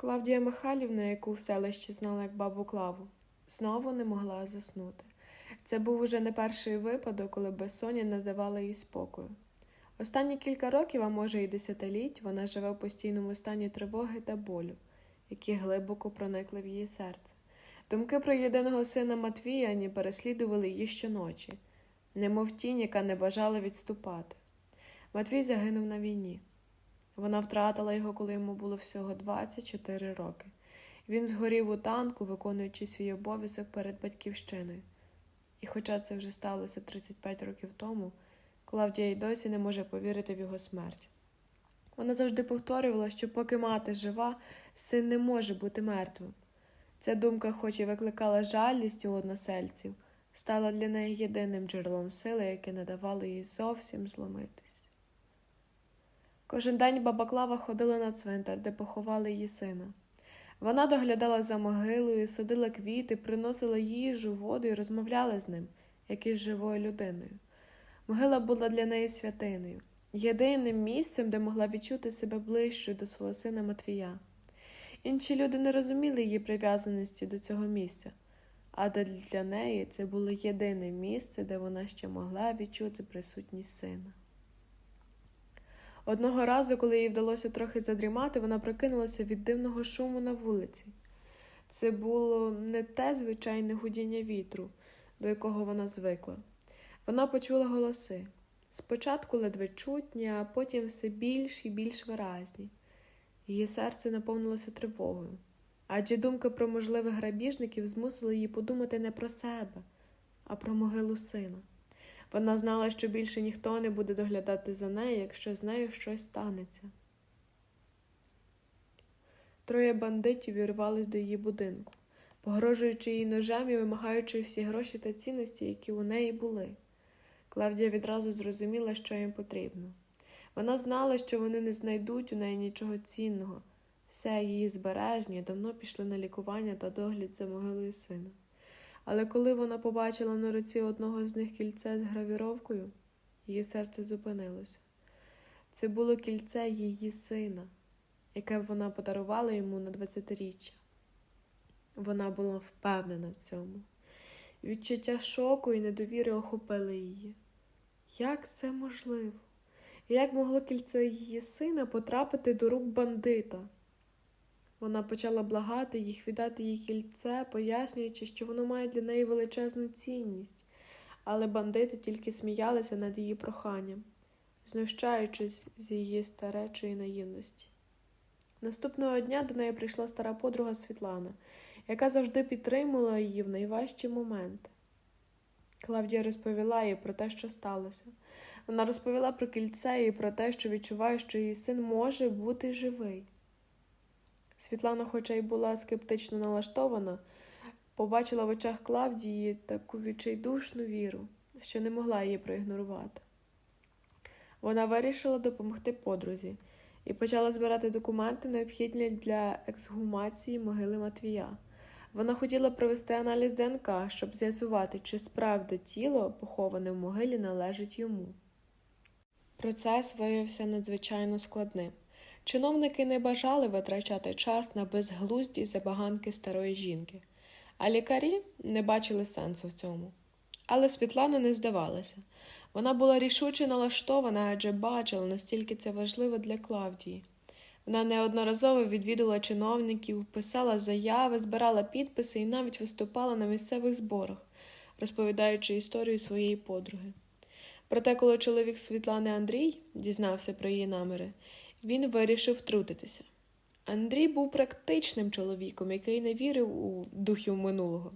Клавдія Михайлівна, яку в селищі знала як бабу Клаву, знову не могла заснути. Це був уже не перший випадок, коли безсоння не давала їй спокою. Останні кілька років, а може й десятиліть, вона живе в постійному стані тривоги та болю, які глибоко проникли в її серце. Думки про єдиного сина Матвія ні переслідували її щоночі, немов тінь, яка не бажала відступати. Матвій загинув на війні. Вона втратила його, коли йому було всього 24 роки. Він згорів у танку, виконуючи свій обов'язок перед батьківщиною. І хоча це вже сталося 35 років тому, Клавдія й досі не може повірити в його смерть. Вона завжди повторювала, що поки мати жива, син не може бути мертвим. Ця думка, хоч і викликала жалість у односельців, стала для неї єдиним джерелом сили, яке не давало їй зовсім зломитись. Кожен день баба Клава ходила на цвинтар, де поховали її сина. Вона доглядала за могилою, садила квіти, приносила їжу, воду і розмовляла з ним, як із живою людиною. Могила була для неї святиною, єдиним місцем, де могла відчути себе ближчою до свого сина Матвія. Інші люди не розуміли її прив'язаності до цього місця, а для неї це було єдине місце, де вона ще могла відчути присутність сина. Одного разу, коли їй вдалося трохи задрімати, вона прокинулася від дивного шуму на вулиці. Це було не те звичайне гудіння вітру, до якого вона звикла. Вона почула голоси. Спочатку ледве чутні, а потім все більш і більш виразні. Її серце наповнилося тривогою, адже думки про можливих грабіжників змусили її подумати не про себе, а про могилу сина. Вона знала, що більше ніхто не буде доглядати за нею, якщо з нею щось станеться. Троє бандитів вірвались до її будинку, погрожуючи їй ножем і вимагаючи всі гроші та цінності, які у неї були. Клавдія відразу зрозуміла, що їм потрібно. Вона знала, що вони не знайдуть у неї нічого цінного. Все її збереження давно пішли на лікування та догляд за могилою сина. Але коли вона побачила на руці одного з них кільце з гравіровкою, її серце зупинилося. Це було кільце її сина, яке вона подарувала йому на двадцятиріччя. Вона була впевнена в цьому. Відчуття шоку і недовіри охопили її. Як це можливо? Як могло кільце її сина потрапити до рук бандита? Вона почала благати їх віддати їй кільце, пояснюючи, що воно має для неї величезну цінність, але бандити тільки сміялися над її проханням, знущаючись з її старечої наївності. Наступного дня до неї прийшла стара подруга Світлана, яка завжди підтримувала її в найважчі моменти. Клавдія розповіла їй про те, що сталося. Вона розповіла про кільце і про те, що відчуває, що її син може бути живий. Світлана, хоча й була скептично налаштована, побачила в очах Клавдії таку відчайдушну віру, що не могла її проігнорувати. Вона вирішила допомогти подрузі і почала збирати документи, необхідні для ексгумації могили Матвія. Вона хотіла провести аналіз ДНК, щоб з'ясувати, чи справді тіло, поховане в могилі, належить йому. Процес виявився надзвичайно складним. Чиновники не бажали витрачати час на безглузді забаганки старої жінки, а лікарі не бачили сенсу в цьому. Але Світлана не здавалася. Вона була рішуче налаштована, адже бачила, настільки це важливо для Клавдії. Вона неодноразово відвідувала чиновників, писала заяви, збирала підписи і навіть виступала на місцевих зборах, розповідаючи історію своєї подруги. Проте, коли чоловік Світлани Андрій дізнався про її наміри, він вирішив втрутитися. Андрій був практичним чоловіком, який не вірив у духів минулого.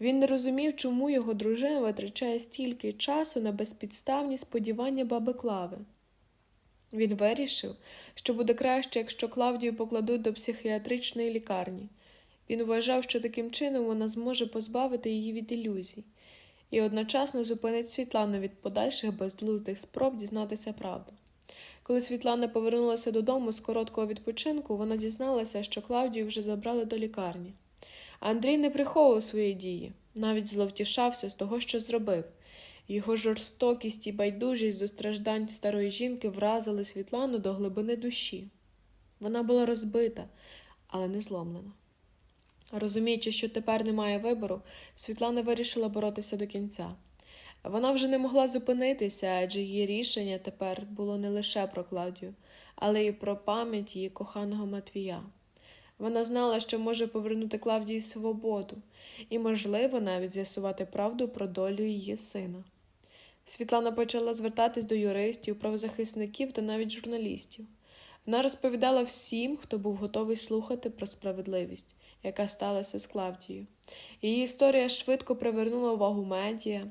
Він не розумів, чому його дружина витрачає стільки часу на безпідставні сподівання баби Клави. Він вирішив, що буде краще, якщо Клавдію покладуть до психіатричної лікарні. Він вважав, що таким чином вона зможе позбавити її від ілюзій і одночасно зупинить Світлану від подальших безглуздих спроб дізнатися правду. Коли Світлана повернулася додому з короткого відпочинку, вона дізналася, що Клавдію вже забрали до лікарні. Андрій не приховував свої дії, навіть зловтішався з того, що зробив. Його жорстокість і байдужість до страждань старої жінки вразили Світлану до глибини душі. Вона була розбита, але не зломлена. Розуміючи, що тепер немає вибору, Світлана вирішила боротися до кінця. Вона вже не могла зупинитися, адже її рішення тепер було не лише про Клавдію, але й про пам'ять її коханого Матвія. Вона знала, що може повернути Клавдії свободу і, можливо, навіть з'ясувати правду про долю її сина. Світлана почала звертатись до юристів, правозахисників та навіть журналістів. Вона розповідала всім, хто був готовий слухати про справедливість, яка сталася з Клавдією. Її історія швидко привернула увагу медіа,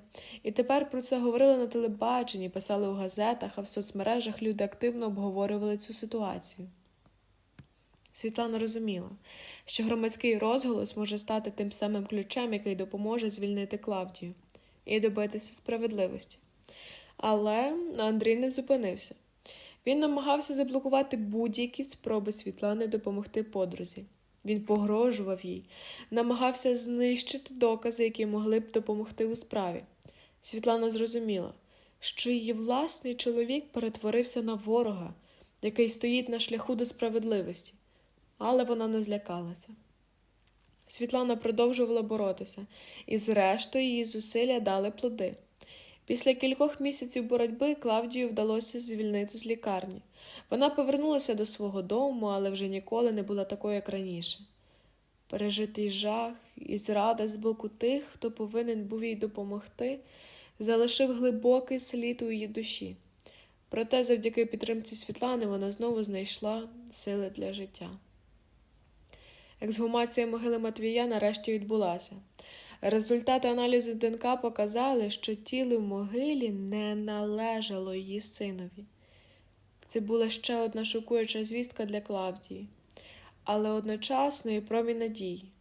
і тепер про це говорили на телебаченні, писали у газетах, а в соцмережах люди активно обговорювали цю ситуацію. Світлана розуміла, що громадський розголос може стати тим самим ключем, який допоможе звільнити Клавдію і добитися справедливості. Але Андрій не зупинився. Він намагався заблокувати будь-які спроби Світлани допомогти подрузі. Він погрожував їй, намагався знищити докази, які могли б допомогти у справі. Світлана зрозуміла, що її власний чоловік перетворився на ворога, який стоїть на шляху до справедливості, але вона не злякалася. Світлана продовжувала боротися, і, зрештою, її зусилля дали плоди. Після кількох місяців боротьби Клавдію вдалося звільнити з лікарні. Вона повернулася до свого дому, але вже ніколи не була такою, як раніше. Пережитий жах і зрада з боку тих, хто повинен був їй допомогти, залишив глибокий слід у її душі. Проте, завдяки підтримці Світлани, вона знову знайшла сили для життя. Ексгумація могили Матвія нарешті відбулася. Результати аналізу ДНК показали, що тіло в могилі не належало її синові. Це була ще одна шокуюча звістка для Клавдії, але одночасно і промінь надії.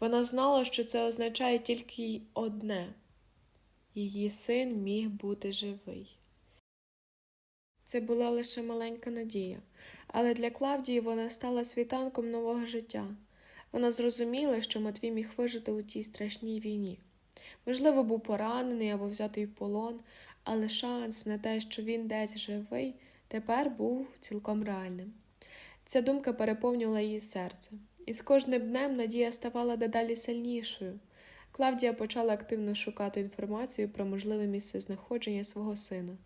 Вона знала, що це означає тільки одне її син міг бути живий. Це була лише маленька надія, але для Клавдії вона стала світанком нового життя. Вона зрозуміла, що Матвій міг вижити у тій страшній війні. Можливо, був поранений або взятий в полон, але шанс на те, що він десь живий, тепер був цілком реальним. Ця думка переповнювала її серце, і з кожним днем надія ставала дедалі сильнішою. Клавдія почала активно шукати інформацію про можливе місце знаходження свого сина.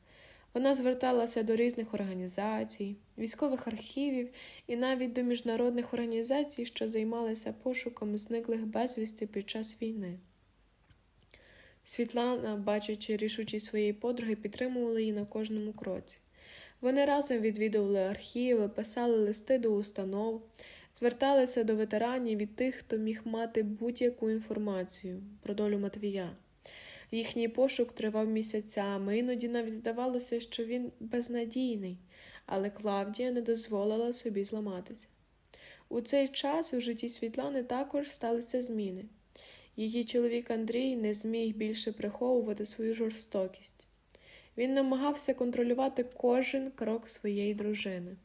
Вона зверталася до різних організацій, військових архівів і навіть до міжнародних організацій, що займалися пошуком зниклих безвісти під час війни. Світлана, бачачи рішучість своєї подруги, підтримувала її на кожному кроці. Вони разом відвідували архіви, писали листи до установ, зверталися до ветеранів і тих, хто міг мати будь-яку інформацію про долю Матвія. Їхній пошук тривав місяцями, іноді навіть здавалося, що він безнадійний, але Клавдія не дозволила собі зламатися. У цей час у житті Світлани також сталися зміни. Її чоловік Андрій не зміг більше приховувати свою жорстокість. Він намагався контролювати кожен крок своєї дружини,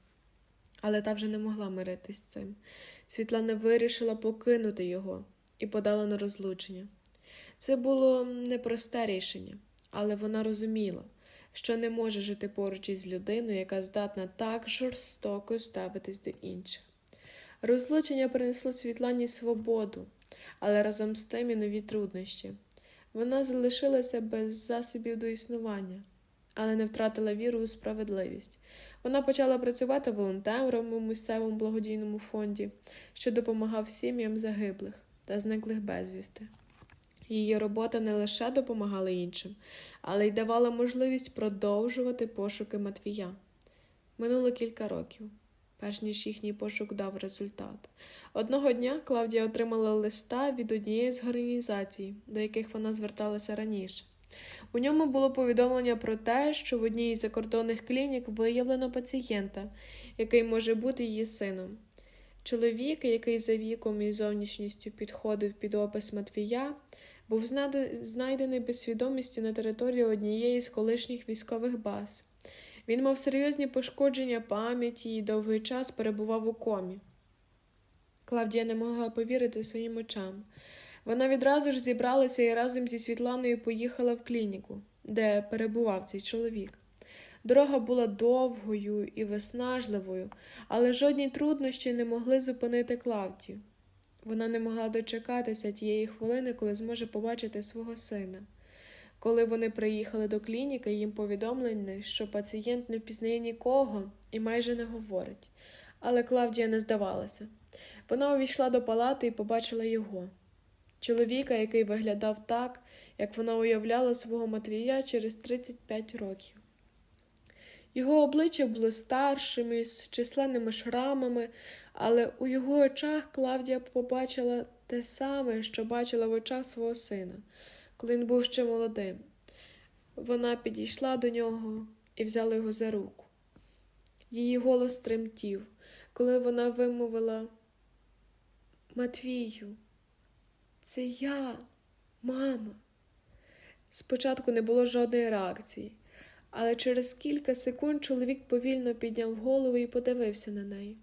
але та вже не могла миритись з цим. Світлана вирішила покинути його і подала на розлучення. Це було непросте рішення, але вона розуміла, що не може жити поруч із людиною, яка здатна так жорстоко ставитись до інших. Розлучення принесло Світлані свободу, але разом з тим і нові труднощі. Вона залишилася без засобів до існування, але не втратила віру у справедливість. Вона почала працювати волонтером у місцевому благодійному фонді, що допомагав сім'ям загиблих та зниклих безвісти. Її робота не лише допомагала іншим, але й давала можливість продовжувати пошуки Матвія. Минуло кілька років, перш ніж їхній пошук дав результат. Одного дня Клавдія отримала листа від однієї з організацій, до яких вона зверталася раніше. У ньому було повідомлення про те, що в одній із закордонних клінік виявлено пацієнта, який може бути її сином. Чоловік, який за віком і зовнішністю підходив під опис Матвія, був знайдений без свідомості на території однієї з колишніх військових баз. Він мав серйозні пошкодження пам'яті і довгий час перебував у комі. Клавдія не могла повірити своїм очам. Вона відразу ж зібралася і разом зі Світланою поїхала в клініку, де перебував цей чоловік. Дорога була довгою і виснажливою, але жодні труднощі не могли зупинити Клавдію. Вона не могла дочекатися тієї хвилини, коли зможе побачити свого сина. Коли вони приїхали до клініки, їм повідомлено, що пацієнт не впізнає нікого і майже не говорить. Але Клавдія не здавалася. Вона увійшла до палати і побачила його чоловіка, який виглядав так, як вона уявляла свого Матвія через 35 років. Його обличчя було старшим із численними шрамами, але у його очах Клавдія побачила те саме, що бачила в очах свого сина, коли він був ще молодим. Вона підійшла до нього і взяла його за руку. Її голос тремтів, коли вона вимовила Матвію, це я, мама. Спочатку не було жодної реакції, але через кілька секунд чоловік повільно підняв голову і подивився на неї.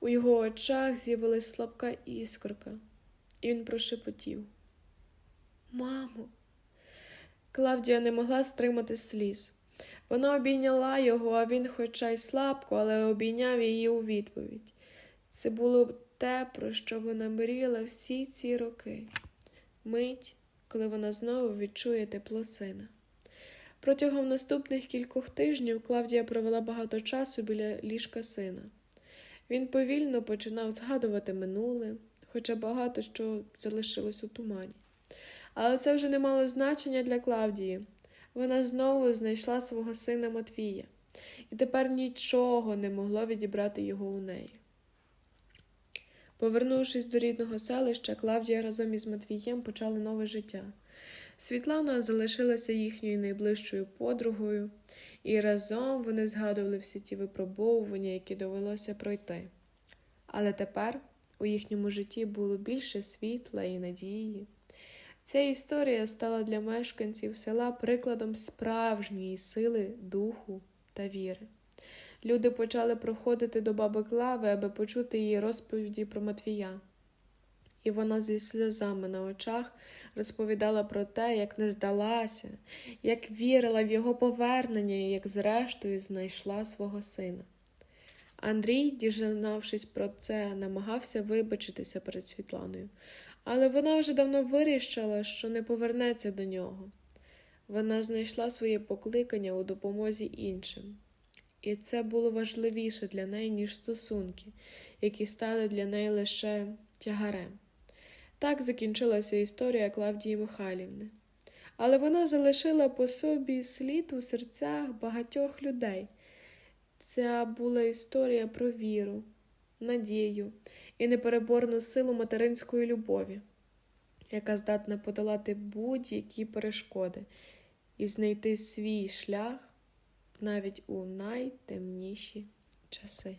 У його очах з'явилась слабка іскорка, і він прошепотів. Мамо. Клавдія не могла стримати сліз. Вона обійняла його, а він, хоча й слабко, але обійняв її у відповідь. Це було те, про що вона мріяла всі ці роки. Мить, коли вона знову відчує тепло сина. Протягом наступних кількох тижнів Клавдія провела багато часу біля ліжка сина. Він повільно починав згадувати минуле, хоча багато що залишилось у тумані. Але це вже не мало значення для Клавдії. Вона знову знайшла свого сина Матвія, і тепер нічого не могло відібрати його у неї. Повернувшись до рідного селища, Клавдія разом із Матвієм почали нове життя. Світлана залишилася їхньою найближчою подругою, і разом вони згадували всі ті випробовування, які довелося пройти. Але тепер у їхньому житті було більше світла і надії. Ця історія стала для мешканців села прикладом справжньої сили духу та віри. Люди почали проходити до баби Клави, аби почути її розповіді про Матвія. І вона зі сльозами на очах розповідала про те, як не здалася, як вірила в його повернення і як, зрештою, знайшла свого сина. Андрій, дізнавшись про це, намагався вибачитися перед Світланою, але вона вже давно вирішила, що не повернеться до нього. Вона знайшла своє покликання у допомозі іншим. І це було важливіше для неї, ніж стосунки, які стали для неї лише тягарем. Так закінчилася історія Клавдії Михайлівни. Але вона залишила по собі слід у серцях багатьох людей. Це була історія про віру, надію і непереборну силу материнської любові, яка здатна подолати будь-які перешкоди і знайти свій шлях навіть у найтемніші часи.